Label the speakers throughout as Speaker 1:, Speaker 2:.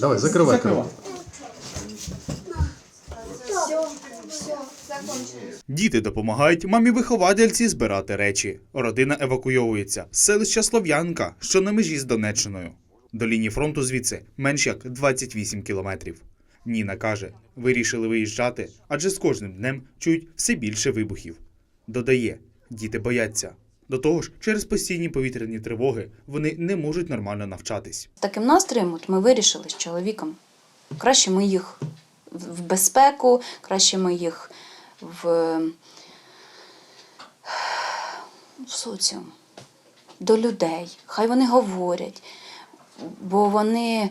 Speaker 1: Давай,
Speaker 2: все, закончилось.
Speaker 3: Діти допомагають мамі виховательці збирати речі. Родина евакуйовується з селища Слов'янка, що на межі з Донеччиною. До лінії фронту звідси менш як 28 кілометрів. Ніна каже, вирішили виїжджати, адже з кожним днем чують все більше вибухів. Додає, діти бояться. До того ж, через постійні повітряні тривоги вони не можуть нормально навчатись.
Speaker 4: Таким настроєм от ми вирішили з чоловіком. Краще ми їх в безпеку, краще ми їх в, в соціум, до людей. Хай вони говорять, бо вони,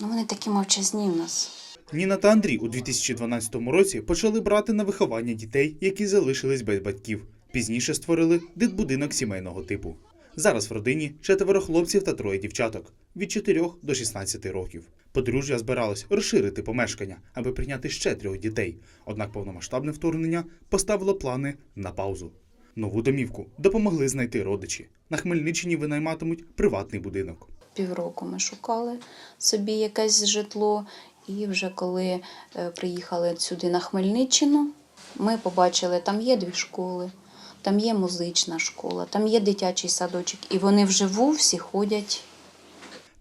Speaker 4: ну, вони такі мовчазні в нас.
Speaker 3: Ніна та Андрій у 2012 році почали брати на виховання дітей, які залишились без батьків. Пізніше створили дитбудинок сімейного типу. Зараз в родині четверо хлопців та троє дівчаток від 4 до 16 років. Подружжя збиралось розширити помешкання, аби прийняти ще трьох дітей. Однак повномасштабне вторгнення поставило плани на паузу. Нову домівку допомогли знайти родичі. На Хмельниччині винайматимуть приватний будинок.
Speaker 4: Півроку ми шукали собі якесь житло, і вже коли е, приїхали сюди на Хмельниччину, ми побачили, там є дві школи, там є музична школа, там є дитячий садочок, і вони вживу всі ходять.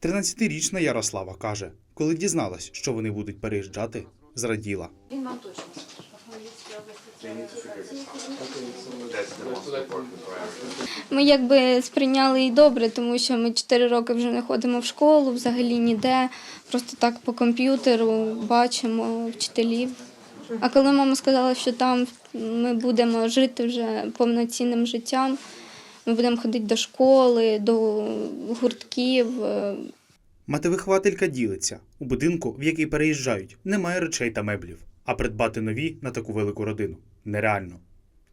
Speaker 3: 13-річна Ярослава каже, коли дізналась, що вони будуть переїжджати, зраділа. Він вам точно.
Speaker 5: Ми якби сприйняли і добре, тому що ми 4 роки вже не ходимо в школу, взагалі ніде. Просто так по комп'ютеру бачимо вчителів. А коли мама сказала, що там ми будемо жити вже повноцінним життям, ми будемо ходити до школи, до гуртків. е,
Speaker 3: Мати-вихователька ділиться. У будинку, в який переїжджають, немає речей та меблів, а придбати нові на таку велику родину нереально.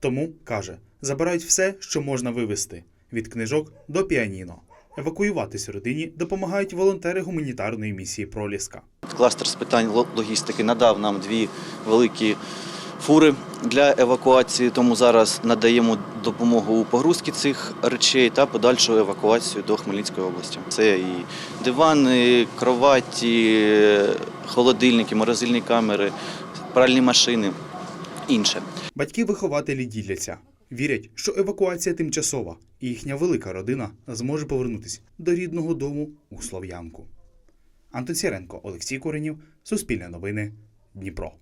Speaker 3: Тому, каже, забирають все, що можна вивезти від книжок до піаніно. Евакуюватись родині допомагають волонтери гуманітарної місії Проліска.
Speaker 6: Кластер з питань логістики надав нам дві великі фури для евакуації, тому зараз надаємо допомогу у погрузці цих речей та подальшу евакуацію до Хмельницької області. Це і дивани, кроваті, холодильники, морозильні камери, пральні машини, інше.
Speaker 3: Батьки-вихователі діляться. Вірять, що евакуація тимчасова, і їхня велика родина зможе повернутися до рідного дому у Слов'янку. Антон Сіренко, Олексій Куренів, Суспільне новини, Дніпро.